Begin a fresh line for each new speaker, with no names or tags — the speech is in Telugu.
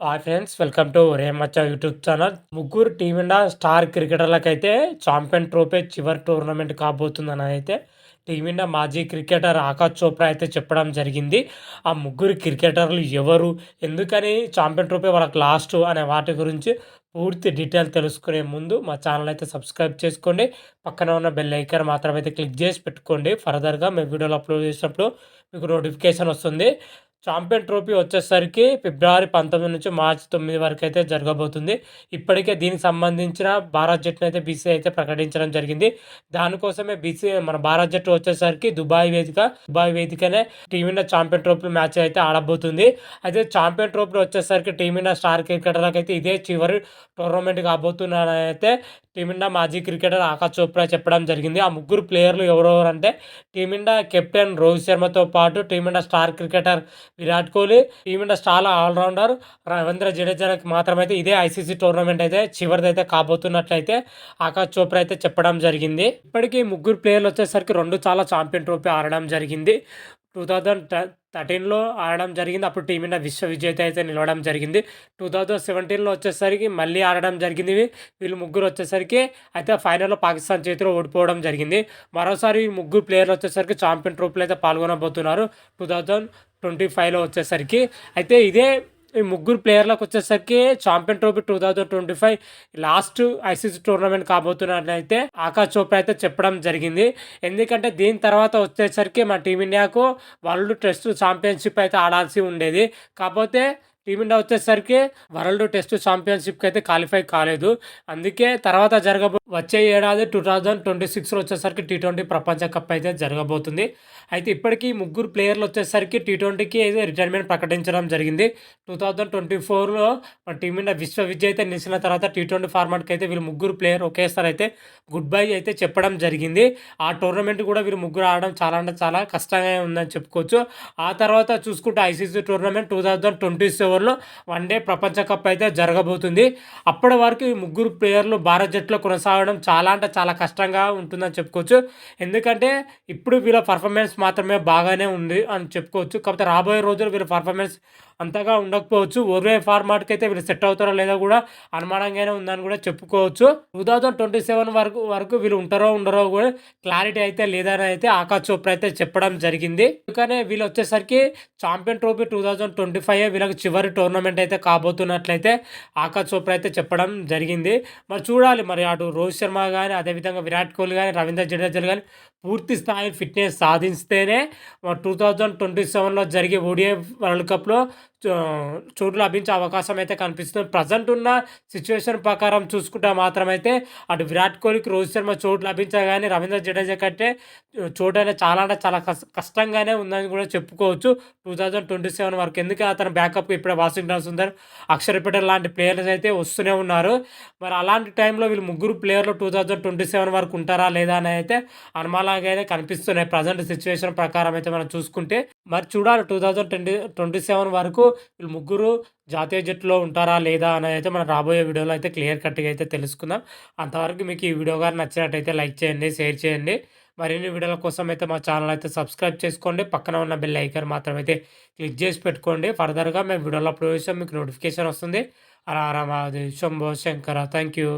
Hi friends welcome to Remachcha YouTube channel ముగ్గురు టీమిండియా స్టార్ క్రికెటర్లకైతే చాంపియన్ ట్రోఫీ చివరి టోర్నమెంట్ కాబోతుందని అయితే టీమిండియా మాజీ క్రికెటర్ ఆకాష్ చోప్రా అయితే చెప్పడం జరిగింది. ఆ ముగ్గురు క్రికెటర్లు ఎవరు ఎందుకని చాంపియన్ ట్రోఫీ వాళ్ళకి లాస్ట్ అనే వాటి గురించి పూర్తి డీటెయిల్ తెలుసుకునే ముందు మా ఛానల్ అయితే సబ్స్క్రైబ్ చేసుకోండి. పక్కన ఉన్న బెల్ ఐకాన్ మాత్రమైతే క్లిక్ చేసి పెట్టుకోండి. ఫర్దర్గా మేము వీడియోలు అప్లోడ్ చేసినప్పుడు మీకు నోటిఫికేషన్ వస్తుంది. ఛాంపియన్ ట్రోఫీ వచ్చేసరికి ఫిబ్రవరి పంతొమ్మిది నుంచి మార్చి తొమ్మిది వరకు అయితే జరగబోతుంది. ఇప్పటికే దీనికి సంబంధించిన భారత్ జట్టును అయితే బీసీ అయితే ప్రకటించడం జరిగింది. దానికోసమే బీసీ మన భారత్ జట్టు వచ్చేసరికి దుబాయ్ వేదిక Dubai వేదికనే team India champion trophy match అయితే ఆడబోతుంది. అయితే ఛాంపియన్ ట్రోఫీ వచ్చేసరికి టీమిండియా స్టార్ క్రికెటర్లకు అయితే ఇదే చివరి టోర్నమెంట్ కాబోతున్నారని అయితే టీమిండియా మాజీ క్రికెటర్ ఆకాష్ చోప్రా చెప్పడం జరిగింది. ఆ ముగ్గురు ప్లేయర్లు ఎవరెవరు అంటే టీమిండియా కెప్టెన్ రోహిత్ శర్మతో పాటు team India star cricketer Virat Kohli team India star all rounder Ravindra జడేజాకి మాత్రమైతే ఇదే ఐసీసీ టోర్నమెంట్ అయితే చివరిదైతే కాబోతున్నట్లయితే ఆకాష్ చోప్రా అయితే చెప్పడం జరిగింది. ఇప్పటికీ ముగ్గురు ప్లేయర్లు వచ్చేసరికి రెండు చాలా ఛాంపియన్ ట్రోఫీ ఆడడం జరిగింది. టూ థౌజండ్ థర్టీన్లో ఆడడం జరిగింది. అప్పుడు టీమిండియా విశ్వ విజేత అయితే నిలవడం జరిగింది. టూ థౌజండ్ సెవెంటీన్లో వచ్చేసరికి మళ్ళీ ఆడడం జరిగింది. వీళ్ళు ముగ్గురు వచ్చేసరికి అయితే ఫైనల్లో పాకిస్తాన్ చేతిలో ఓడిపోవడం జరిగింది. మరోసారి ముగ్గురు ప్లేయర్లు వచ్చేసరికి ఛాంపియన్ ట్రోఫీలో అయితే పాల్గొనబోతున్నారు. టూ థౌజండ్ ట్వంటీ ఫైవ్లో వచ్చేసరికి. అయితే ఇదే ఈ ముగ్గురు ప్లేయర్లకు వచ్చేసరికి champion trophy two thousand twenty five last ICC tournament కాబోతున్నట్లయితే Akash Chopra అయితే చెప్పడం జరిగింది. ఎందుకంటే దీని తర్వాత వచ్చేసరికి మా టీమిండియాకు వరల్డ్ టెస్ట్ ఛాంపియన్షిప్ అయితే ఆడాల్సి ఉండేది. కాకపోతే టీమిండియా వచ్చేసరికి వరల్డ్ టెస్ట్ ఛాంపియన్షిప్కి అయితే క్వాలిఫై కాలేదు. అందుకే తర్వాత జరగబో వచ్చే ఏడాది టూ థౌజండ్ ట్వంటీ సిక్స్లో వచ్చేసరికి టీ ట్వంటీ ప్రపంచ కప్ అయితే జరగబోతుంది. అయితే ఇప్పటికీ ముగ్గురు ప్లేయర్లు వచ్చేసరికి టీ ట్వంటీకి అయితే రిటైర్మెంట్ ప్రకటించడం జరిగింది. టూ థౌజండ్ ట్వంటీ ఫోర్లో మన టీమిండియా విశ్వ విజయ్ అయితే నిలిచిన తర్వాత టీ ట్వంటీ ఫార్మాట్కి అయితే వీళ్ళు ముగ్గురు ప్లేయర్ ఒకేసారి అయితే గుడ్ బై అయితే చెప్పడం జరిగింది. ఆ టోర్నమెంట్ కూడా వీళ్ళు ముగ్గురు ఆడడం చాలా అంటే చాలా కష్టంగా ఉందని చెప్పుకోవచ్చు. ఆ తర్వాత చూసుకుంటే ICC tournament two thousand twenty seven సెవెన్లో వన్ డే ప్రపంచ కప్ అయితే జరగబోతుంది. అప్పటి వరకు ముగ్గురు ప్లేయర్లు భారత్ జట్టులో కొనసాగడం చాలా అంటే చాలా కష్టంగా ఉంటుందని చెప్పుకోవచ్చు. ఎందుకంటే ఇప్పుడు వీళ్ళ పర్ఫార్మెన్స్ మాత్రమే బాగానే ఉంది అని చెప్పుకోవచ్చు. కాకపోతే రాబోయే రోజులు వీళ్ళ పర్ఫార్మెన్స్ అంతగా ఉండకపోవచ్చు. ఒరే ఫార్మాట్కి అయితే వీళ్ళు సెట్ అవుతారో లేదో కూడా అనుమానంగానే ఉందని కూడా చెప్పుకోవచ్చు. టూ థౌజండ్ ట్వంటీ సెవెన్ వరకు వరకు వీళ్ళు ఉంటారో ఉండరో కూడా క్లారిటీ అయితే లేదని అయితే ఆకాశ్ చోప్రా అయితే చెప్పడం జరిగింది. అందుకనే వీళ్ళు వచ్చేసరికి champion trophy two thousand twenty five వీళ్ళకి చివరి టోర్నమెంట్ అయితే కాబోతున్నట్లయితే ఆకాశ్ చోప్రా అయితే చెప్పడం జరిగింది. మరి చూడాలి మరి అటు రోహిత్ శర్మ కానీ అదేవిధంగా విరాట్ కోహ్లీ కానీ రవీంద్ర జడేజా కానీ పూర్తి స్థాయి ఫిట్నెస్ సాధిస్తేనే టూ థౌజండ్ ట్వంటీ సెవెన్లో జరిగే ఓడిఐ వరల్డ్ కప్లో చోటు లభించే అవకాశం అయితే కనిపిస్తుంది. ప్రజెంట్ ఉన్న సిచ్యువేషన్ ప్రకారం చూసుకుంటే మాత్రమైతే అటు విరాట్ కోహ్లీకి రోహిత్ శర్మ చోటు లభించగానే రవీంద్ర జడేజా కంటే చోటు అనేది చాలా అంటే చాలా కష్టంగానే ఉందని కూడా చెప్పుకోవచ్చు. టూ థౌజండ్ ట్వంటీ సెవెన్ వరకు ఎందుకంటే అతను బ్యాకప్ ఇప్పుడే వాషింగ్టన్ సుందర్ అక్షర్ పటేల్ లాంటి ప్లేయర్స్ అయితే వస్తూనే ఉన్నారు. మరి అలాంటి టైంలో వీళ్ళు ముగ్గురు ప్లేయర్లు టూ థౌజండ్ ట్వంటీ సెవెన్ వరకు ఉంటారా లేదా అని అయితే అనుమానంగా అయితే కనిపిస్తున్నాయి. ప్రజెంట్ సిచ్యువేషన్ ప్రకారం అయితే మనం చూసుకుంటే మరి చూడాలి two thousand twenty twenty seven వరకు వీళ్ళు ముగ్గురు జాతీయ జట్టులో ఉంటారా లేదా అని అయితే మనం రాబోయే వీడియోలో అయితే క్లియర్ కట్గా అయితే తెలుసుకుందాం. అంతవరకు మీకు ఈ వీడియో గారు నచ్చినట్టయితే లైక్ చేయండి షేర్ చేయండి. మరిన్ని వీడియోల కోసం అయితే మా ఛానల్ అయితే సబ్స్క్రైబ్ చేసుకోండి. పక్కన ఉన్న బెల్ ఐకన్ మాత్రం అయితే క్లిక్ చేసి పెట్టుకోండి. ఫర్దర్గా మేము వీడియోలో అప్లోడ్ చేసాం మీకు నోటిఫికేషన్ వస్తుంది. అలా రామాది శంభో శంకర. Thank you.